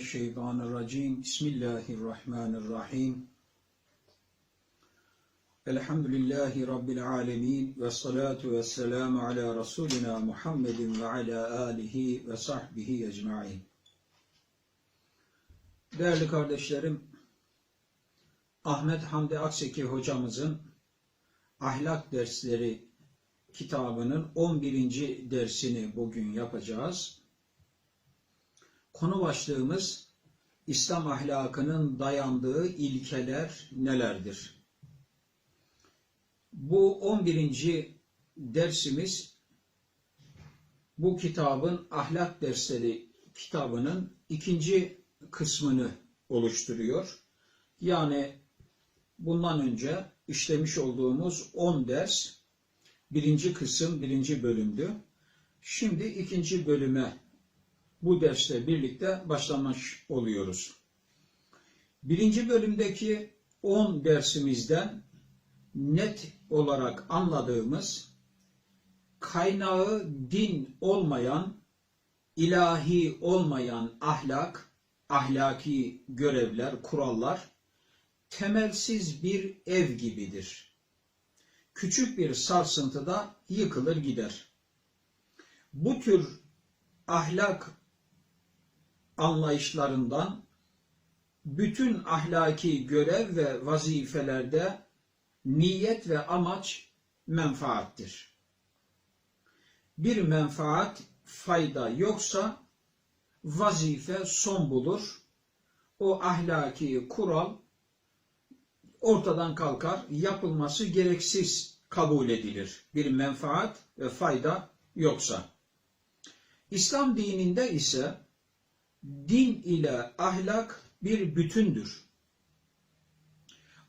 Mineşşeytanirracim. Bismillahirrahmanirrahim. Elhamdülillahi Rabbil alemin. Ve salatu ve selamu ala Resulina Muhammedin ve ala alihi ve sahbihi ecmain. Değerli kardeşlerim, Ahmet Hamdi Akseki hocamızın Ahlak Dersleri kitabının 11. dersini bugün yapacağız. Konu başlığımız İslam ahlakının dayandığı ilkeler nelerdir? Bu 11. dersimiz bu kitabın ahlak dersleri kitabının ikinci kısmını oluşturuyor. Yani bundan önce işlemiş olduğumuz 10 ders birinci kısım, birinci bölümdü. Şimdi ikinci bölüme bu dersle birlikte başlamış oluyoruz. Birinci bölümdeki 10 dersimizden net olarak anladığımız kaynağı din olmayan, ilahi olmayan ahlak, ahlaki görevler, kurallar temelsiz bir ev gibidir. Küçük bir sarsıntıda yıkılır gider. Bu tür ahlak anlayışlarından bütün ahlaki görev ve vazifelerde niyet ve amaç menfaattir. Bir menfaat, fayda yoksa vazife son bulur. O ahlaki kural ortadan kalkar, yapılması gereksiz kabul edilir. Bir menfaat ve fayda yoksa. İslam dininde ise din ile ahlak bir bütündür.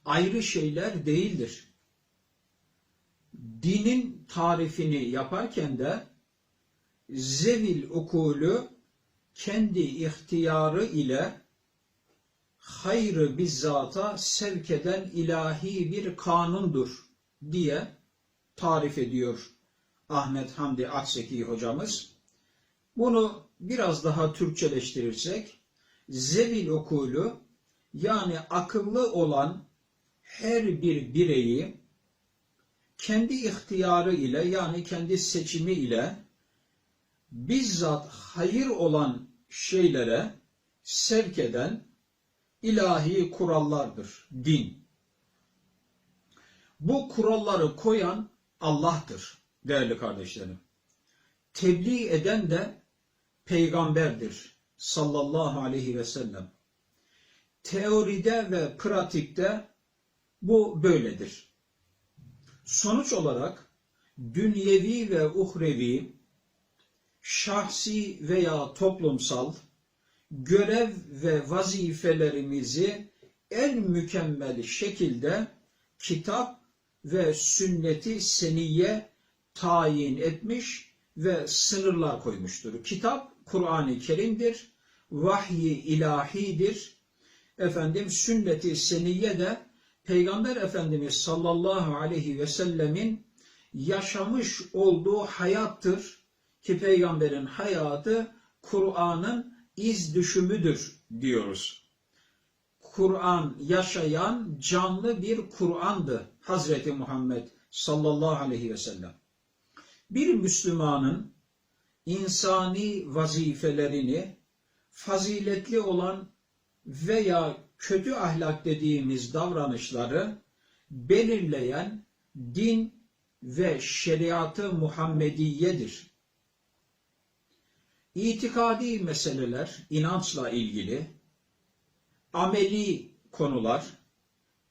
Ayrı şeyler değildir. Dinin tarifini yaparken de zevil ukulü kendi ihtiyarı ile hayrı bizzata sevk eden ilahi bir kanundur diye tarif ediyor Ahmet Hamdi Akseki hocamız. Bunu biraz daha Türkçeleştirirsek zevil okulu yani akıllı olan her bir bireyi kendi ihtiyarı ile yani kendi seçimi ile bizzat hayır olan şeylere sevk eden ilahi kurallardır, din. Bu kuralları koyan Allah'tır değerli kardeşlerim. Tebliğ eden de peygamberdir sallallahu aleyhi ve sellem. Teoride ve pratikte bu böyledir. Sonuç olarak dünyevi ve uhrevi, şahsi veya toplumsal görev ve vazifelerimizi en mükemmel şekilde kitap ve sünneti seniye tayin etmiş ve sınırlar koymuştur. Kitap Kur'an-ı Kerim'dir, vahyi ilahidir. Efendim sünnet-i seniye de Peygamber Efendimiz sallallahu aleyhi ve sellemin yaşamış olduğu hayattır ki peygamberin hayatı Kur'an'ın iz düşümüdür diyoruz. Kur'an yaşayan canlı bir Kur'an'dı Hazreti Muhammed sallallahu aleyhi ve sellem. Bir Müslümanın insani vazifelerini faziletli olan veya kötü ahlak dediğimiz davranışları belirleyen din ve şeriatı Muhammediyedir. İtikadi meseleler, inançla ilgili, ameli konular,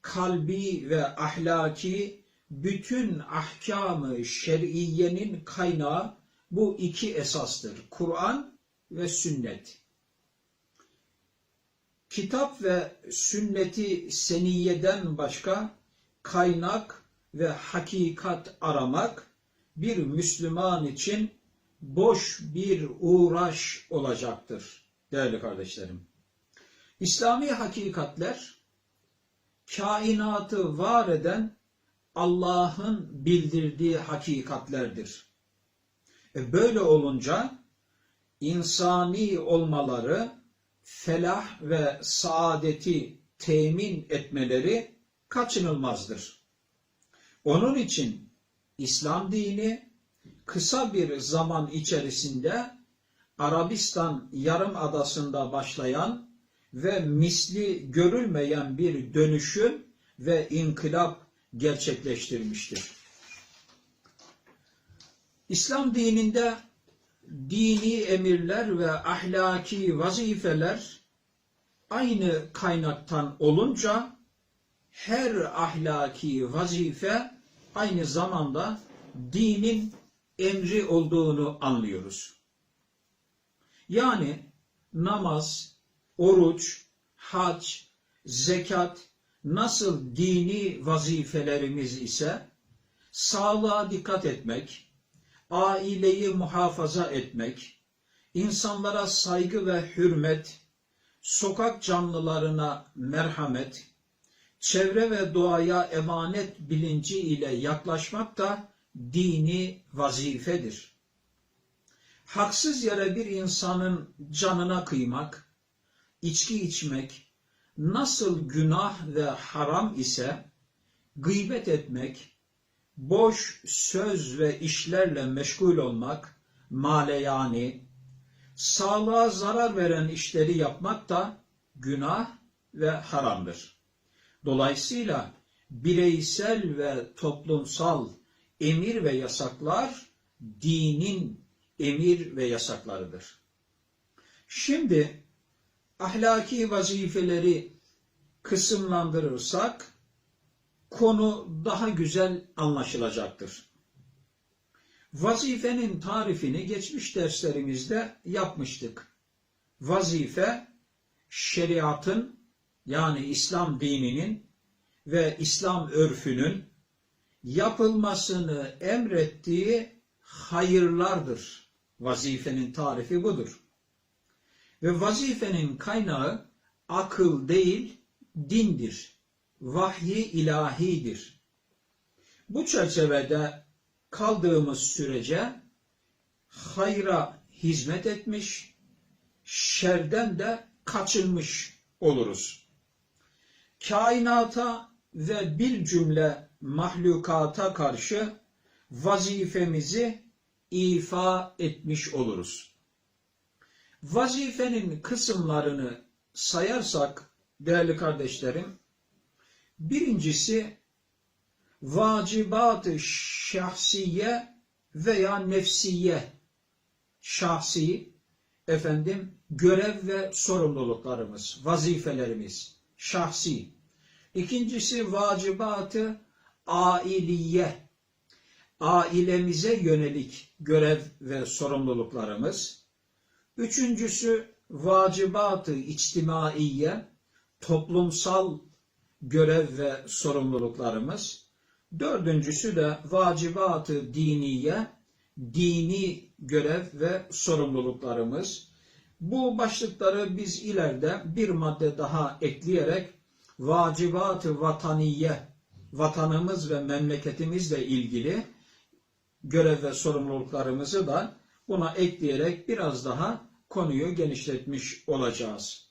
kalbi ve ahlaki bütün ahkamı şer'iyenin kaynağı bu iki esastır. Kur'an ve sünnet. Kitap ve sünneti seniyeden başka kaynak ve hakikat aramak bir Müslüman için boş bir uğraş olacaktır değerli kardeşlerim. İslami hakikatler kainatı var eden Allah'ın bildirdiği hakikatlerdir. E böyle olunca insani olmaları felah ve saadeti temin etmeleri kaçınılmazdır. Onun için İslam dini kısa bir zaman içerisinde Arabistan Yarımadası'nda başlayan ve misli görülmeyen bir dönüşüm ve inkılap gerçekleştirmiştir. İslam dininde dini emirler ve ahlaki vazifeler aynı kaynaktan olunca her ahlaki vazife aynı zamanda dinin emri olduğunu anlıyoruz. Yani namaz, oruç, hac, zekat nasıl dini vazifelerimiz ise sağlığa dikkat etmek, aileyi muhafaza etmek, insanlara saygı ve hürmet, sokak canlılarına merhamet, çevre ve doğaya emanet bilinci ile yaklaşmak da dini vazifedir. Haksız yere bir insanın canına kıymak, içki içmek nasıl günah ve haram ise gıybet etmek, boş söz ve işlerle meşgul olmak, maleyani, sağlığa zarar veren işleri yapmak da günah ve haramdır. Dolayısıyla bireysel ve toplumsal emir ve yasaklar dinin emir ve yasaklarıdır. Şimdi ahlaki vazifeleri kısımlandırırsak konu daha güzel anlaşılacaktır. Vazifenin tarifini geçmiş derslerimizde yapmıştık. Vazife şeriatın yani İslam dininin ve İslam örfünün yapılmasını emrettiği hayırlardır. Vazifenin tarifi budur. Ve vazifenin kaynağı akıl değil, dindir. Vahyi ilahidir. Bu çerçevede kaldığımız sürece hayra hizmet etmiş, şerden de kaçınmış oluruz. Kainata ve bir cümle mahlukata karşı vazifemizi ifa etmiş oluruz. Vazifenin kısımlarını sayarsak değerli kardeşlerim, birincisi vacibat-ı şahsiye veya nefsiye şahsi efendim görev ve sorumluluklarımız, vazifelerimiz şahsi. İkincisi vacibatı ailiye ailemize yönelik görev ve sorumluluklarımız. Üçüncüsü vacibatı içtimaiye, toplumsal görev ve sorumluluklarımız. Dördüncüsü de vacibatı diniye, dini görev ve sorumluluklarımız. Bu başlıkları biz ileride bir madde daha ekleyerek vacibatı vataniye, vatanımız ve memleketimizle ilgili görev ve sorumluluklarımızı da buna ekleyerek biraz daha konuyu genişletmiş olacağız.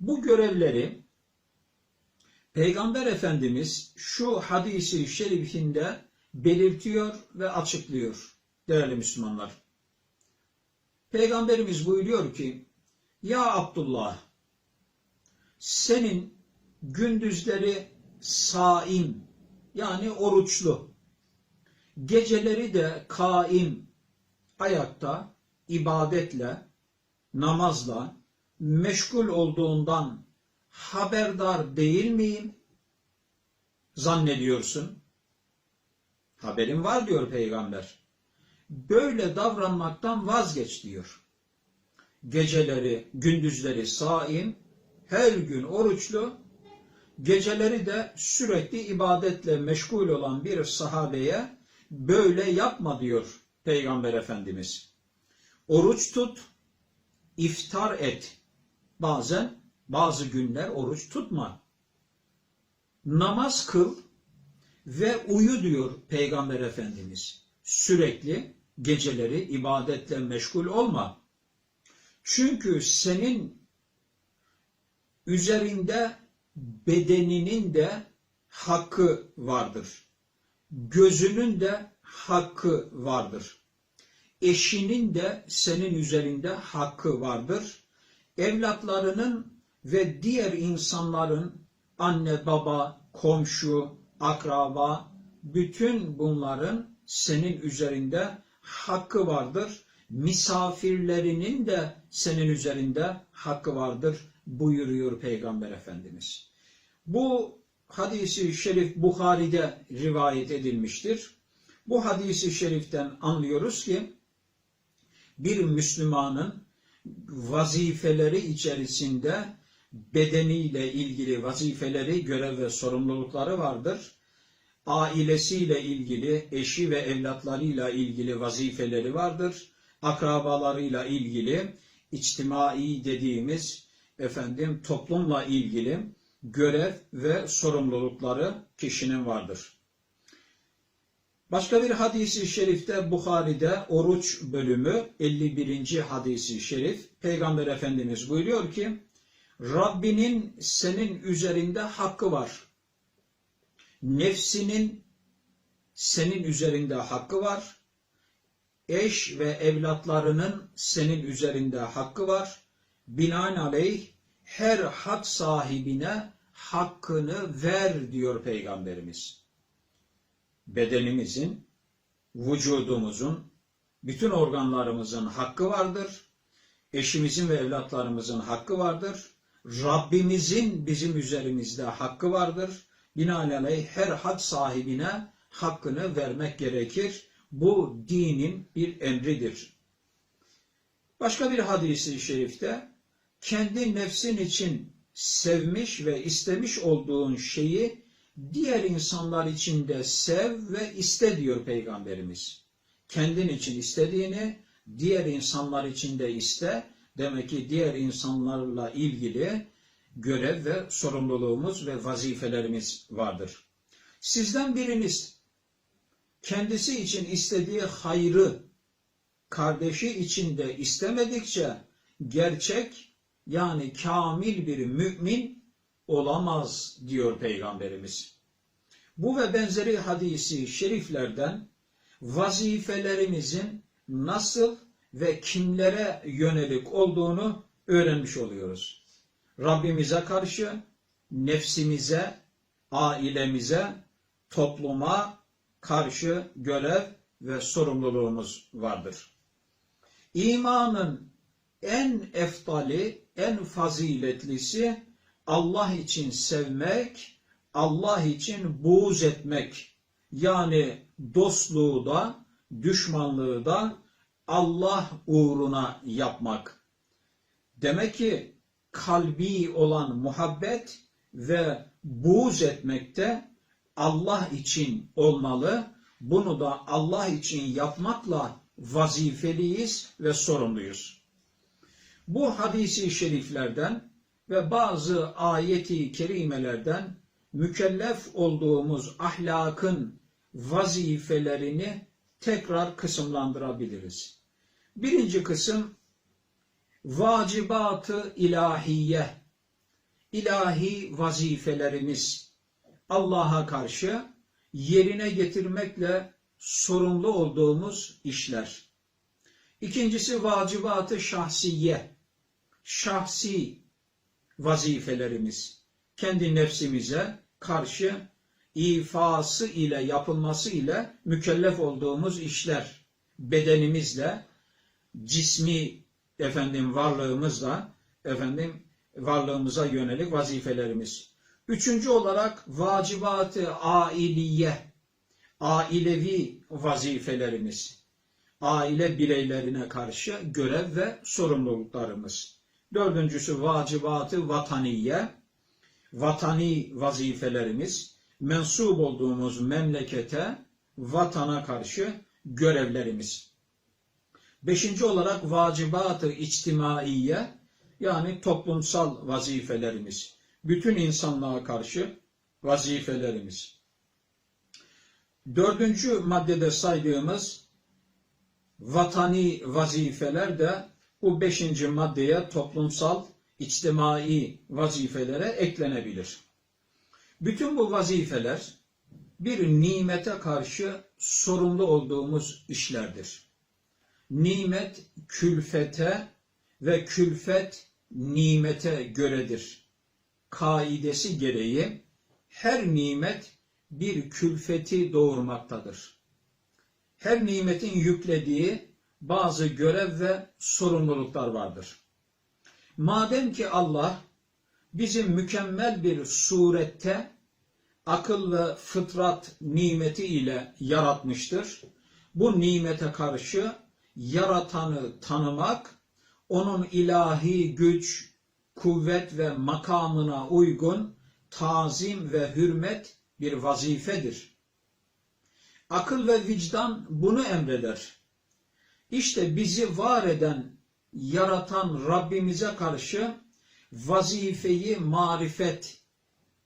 Bu görevleri Peygamber Efendimiz şu hadisi şerifinde belirtiyor ve açıklıyor değerli Müslümanlar. Peygamberimiz buyuruyor ki Ya Abdullah senin gündüzleri saim yani oruçlu Geceleri de kaim, ayakta, ibadetle, namazla meşgul olduğundan haberdar değil miyim? Zannediyorsun. Haberim var diyor peygamber. Böyle davranmaktan vazgeç diyor. Geceleri, gündüzleri saim, her gün oruçlu, geceleri de sürekli ibadetle meşgul olan bir sahabeye böyle yapma diyor Peygamber Efendimiz. Oruç tut, iftar et. Bazen bazı günler oruç tutma. Namaz kıl ve uyu diyor Peygamber Efendimiz. Sürekli geceleri ibadetle meşgul olma. Çünkü senin üzerinde bedeninin de hakkı vardır. Gözünün de hakkı vardır. Eşinin de senin üzerinde hakkı vardır. Evlatlarının ve diğer insanların anne, baba, komşu, akraba, bütün bunların senin üzerinde hakkı vardır. Misafirlerinin de senin üzerinde hakkı vardır buyuruyor Peygamber Efendimiz. Bu hadisi şerif Bukhari'de rivayet edilmiştir. Bu hadisi şeriften anlıyoruz ki bir Müslümanın vazifeleri içerisinde bedeniyle ilgili vazifeleri, görev ve sorumlulukları vardır. Ailesiyle ilgili, eşi ve evlatlarıyla ilgili vazifeleri vardır. Akrabalarıyla ilgili, içtimai dediğimiz efendim toplumla ilgili görev ve sorumlulukları kişinin vardır. Başka bir hadisi şerifte Bukhari'de oruç bölümü 51. hadisi şerif Peygamber Efendimiz buyuruyor ki Rabbinin senin üzerinde hakkı var. Nefsinin senin üzerinde hakkı var. Eş ve evlatlarının senin üzerinde hakkı var. Binaenaleyh her hak sahibine hakkını ver diyor Peygamberimiz. Bedenimizin, vücudumuzun, bütün organlarımızın hakkı vardır. Eşimizin ve evlatlarımızın hakkı vardır. Rabbimizin bizim üzerimizde hakkı vardır. Binaenaleyh her hak sahibine hakkını vermek gerekir. Bu dinin bir emridir. Başka bir hadisi şerifte kendi nefsin için sevmiş ve istemiş olduğun şeyi diğer insanlar için de sev ve iste diyor Peygamberimiz. Kendin için istediğini diğer insanlar için de iste. Demek ki diğer insanlarla ilgili görev ve sorumluluğumuz ve vazifelerimiz vardır. Sizden biriniz kendisi için istediği hayrı kardeşi için de istemedikçe gerçek yani kamil bir mümin olamaz diyor Peygamberimiz. Bu ve benzeri hadisi şeriflerden vazifelerimizin nasıl ve kimlere yönelik olduğunu öğrenmiş oluyoruz. Rabbimize karşı, nefsimize, ailemize, topluma karşı görev ve sorumluluğumuz vardır. İmanın en eftali, en faziletlisi Allah için sevmek, Allah için buğz etmek. Yani dostluğu da, düşmanlığı da Allah uğruna yapmak. Demek ki kalbi olan muhabbet ve buğz etmekte Allah için olmalı. Bunu da Allah için yapmakla vazifeliyiz ve sorumluyuz. Bu hadisi şeriflerden ve bazı ayeti kerimelerden mükellef olduğumuz ahlakın vazifelerini tekrar kısımlandırabiliriz. Birinci kısım vacibatı ilahiye, ilahi vazifelerimiz Allah'a karşı yerine getirmekle sorumlu olduğumuz işler. İkincisi vacibatı şahsiye, şahsi vazifelerimiz. Kendi nefsimize karşı ifası ile yapılması ile mükellef olduğumuz işler bedenimizle cismi efendim varlığımızla efendim varlığımıza yönelik vazifelerimiz. Üçüncü olarak vacibatı ailiye ailevi vazifelerimiz. Aile bireylerine karşı görev ve sorumluluklarımız. Dördüncüsü vacibatı vataniye vatani vazifelerimiz mensup olduğumuz memlekete, vatana karşı görevlerimiz. Beşinci olarak vacibat-ı içtimaiye yani toplumsal vazifelerimiz. Bütün insanlığa karşı vazifelerimiz. Dördüncü maddede saydığımız vatani vazifeler de bu beşinci maddeye toplumsal içtimai vazifelere eklenebilir. Bütün bu vazifeler bir nimete karşı sorumlu olduğumuz işlerdir. Nimet külfete ve külfet nimete göredir. Kaidesi gereği her nimet bir külfeti doğurmaktadır. Her nimetin yüklediği bazı görev ve sorumluluklar vardır. Madem ki Allah bizi mükemmel bir surette akıl ve fıtrat nimeti ile yaratmıştır. Bu nimete karşı yaratanı tanımak, onun ilahi güç, kuvvet ve makamına uygun tazim ve hürmet bir vazifedir. Akıl ve vicdan bunu emreder. İşte bizi var eden, yaratan Rabbimize karşı vazifeyi marifet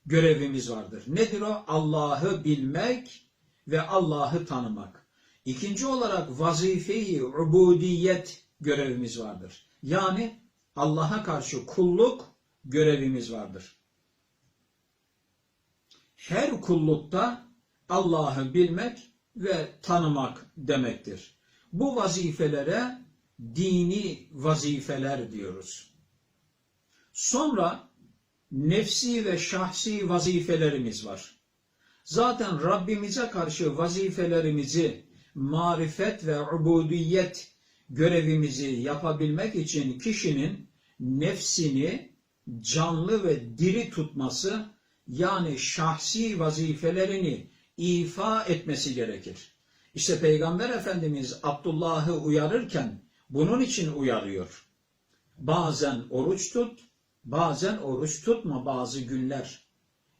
görevimiz vardır. Nedir o? Allah'ı bilmek ve Allah'ı tanımak. İkinci olarak vazifeyi ubudiyet görevimiz vardır. Yani Allah'a karşı kulluk görevimiz vardır. Her kullukta Allah'ı bilmek ve tanımak demektir. Bu vazifelere dini vazifeler diyoruz. Sonra nefsi ve şahsi vazifelerimiz var. Zaten Rabbimize karşı vazifelerimizi marifet ve ubudiyet görevimizi yapabilmek için kişinin nefsini canlı ve diri tutması yani şahsi vazifelerini ifa etmesi gerekir. İşte Peygamber Efendimiz Abdullah'ı uyarırken bunun için uyarıyor. Bazen oruç tut, bazen oruç tutma bazı günler.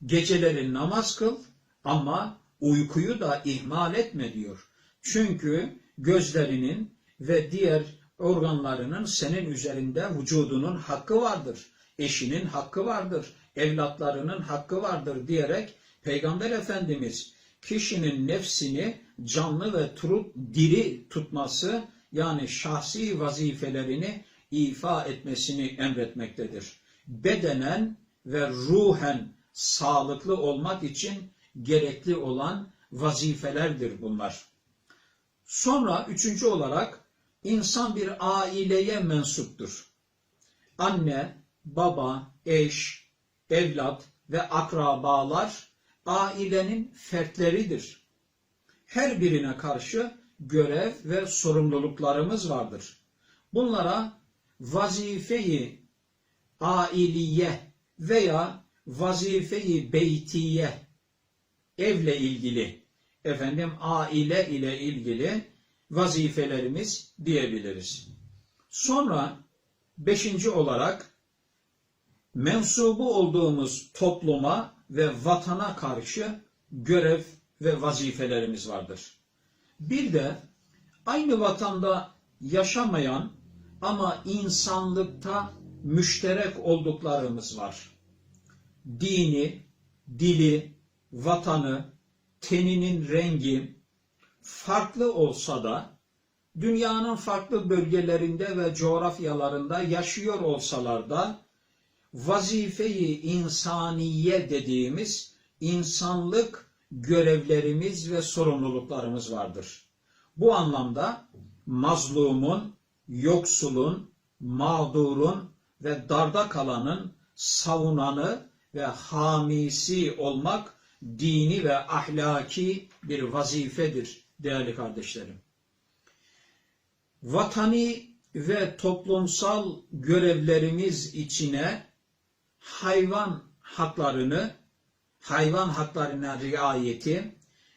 Geceleri namaz kıl ama uykuyu da ihmal etme diyor. Çünkü gözlerinin ve diğer organlarının senin üzerinde vücudunun hakkı vardır. Eşinin hakkı vardır. Evlatlarının hakkı vardır diyerek Peygamber Efendimiz kişinin nefsini canlı ve turut diri tutması yani şahsi vazifelerini ifa etmesini emretmektedir. Bedenen ve ruhen sağlıklı olmak için gerekli olan vazifelerdir bunlar. Sonra üçüncü olarak insan bir aileye mensuptur. Anne, baba, eş, evlat ve akrabalar ailenin fertleridir. Her birine karşı görev ve sorumluluklarımız vardır. Bunlara vazifeyi ailiye veya vazifeyi beytiye evle ilgili efendim aile ile ilgili vazifelerimiz diyebiliriz. Sonra beşinci olarak mensubu olduğumuz topluma ve vatana karşı görev ve vazifelerimiz vardır. Bir de aynı vatanda yaşamayan ama insanlıkta müşterek olduklarımız var. Dini, dili, vatanı, teninin rengi farklı olsa da dünyanın farklı bölgelerinde ve coğrafyalarında yaşıyor olsalar da vazifeyi insaniye dediğimiz insanlık görevlerimiz ve sorumluluklarımız vardır. Bu anlamda mazlumun, yoksulun, mağdurun ve darda kalanın savunanı ve hamisi olmak dini ve ahlaki bir vazifedir değerli kardeşlerim. Vatani ve toplumsal görevlerimiz içine hayvan haklarını, hayvan haklarına riayeti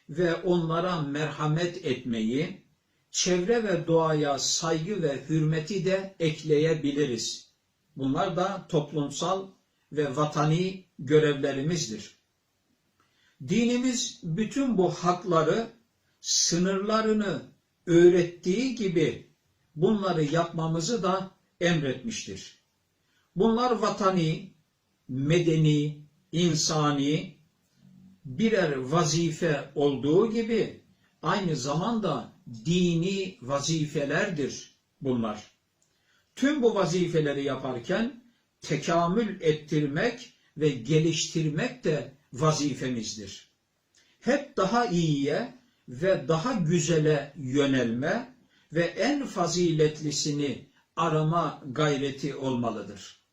ve onlara merhamet etmeyi, çevre ve doğaya saygı ve hürmeti de ekleyebiliriz. Bunlar da toplumsal ve vatani görevlerimizdir. Dinimiz bütün bu hakları sınırlarını öğrettiği gibi bunları yapmamızı da emretmiştir. Bunlar vatani, medeni, insani birer vazife olduğu gibi aynı zamanda dini vazifelerdir bunlar. Tüm bu vazifeleri yaparken tekamül ettirmek ve geliştirmek de vazifemizdir. Hep daha iyiye ve daha güzele yönelme ve en faziletlisini arama gayreti olmalıdır.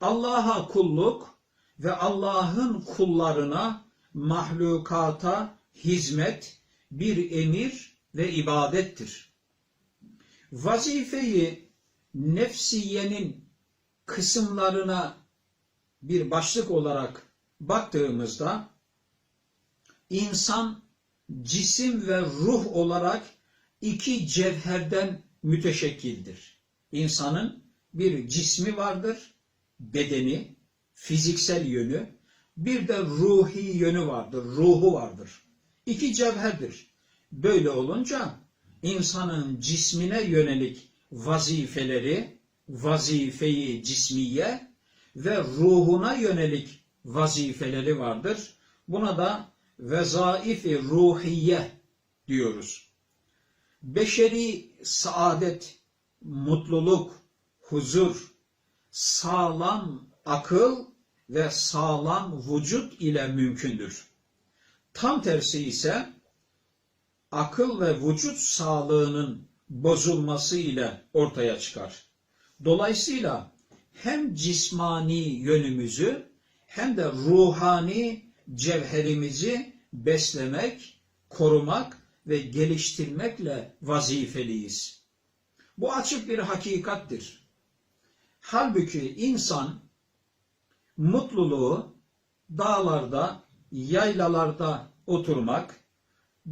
Allah'a kulluk ve Allah'ın kullarına, mahlukata hizmet bir emir ve ibadettir. Vazifeyi nefsiyenin kısımlarına bir başlık olarak baktığımızda insan cisim ve ruh olarak iki cevherden müteşekkildir. İnsanın bir cismi vardır, bedeni, fiziksel yönü, bir de ruhi yönü vardır, ruhu vardır. İki cevherdir. Böyle olunca insanın cismine yönelik vazifeleri, vazifeyi cismiye ve ruhuna yönelik vazifeleri vardır. Buna da vezaifi ruhiye diyoruz. Beşeri saadet, mutluluk, huzur, sağlam akıl ve sağlam vücut ile mümkündür. Tam tersi ise akıl ve vücut sağlığının bozulması ile ortaya çıkar. Dolayısıyla hem cismani yönümüzü hem de ruhani cevherimizi beslemek, korumak ve geliştirmekle vazifeliyiz. Bu açık bir hakikattir. Halbuki insan mutluluğu dağlarda, yaylalarda oturmak,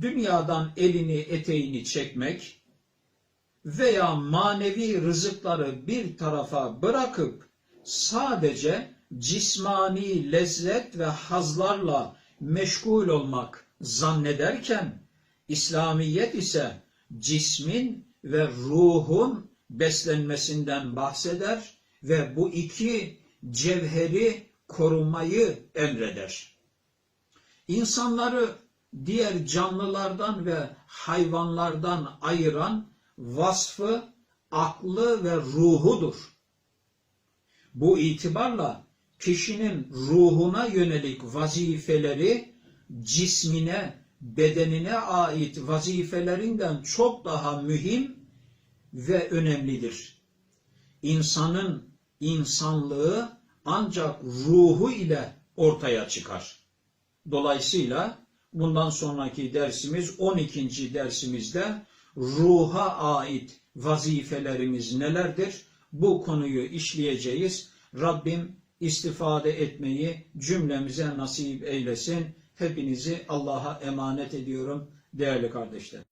dünyadan elini eteğini çekmek veya manevi rızıkları bir tarafa bırakıp sadece cismani lezzet ve hazlarla meşgul olmak zannederken İslamiyet ise cismin ve ruhun beslenmesinden bahseder ve bu iki cevheri korumayı emreder. İnsanları diğer canlılardan ve hayvanlardan ayıran vasfı aklı ve ruhudur. Bu itibarla kişinin ruhuna yönelik vazifeleri cismine, bedenine ait vazifelerinden çok daha mühim ve önemlidir. İnsanın insanlığı ancak ruhu ile ortaya çıkar. Dolayısıyla bundan sonraki dersimiz 12. dersimizde ruha ait vazifelerimiz nelerdir? Bu konuyu işleyeceğiz. Rabbim istifade etmeyi cümlemize nasip eylesin. Hepinizi Allah'a emanet ediyorum değerli kardeşler.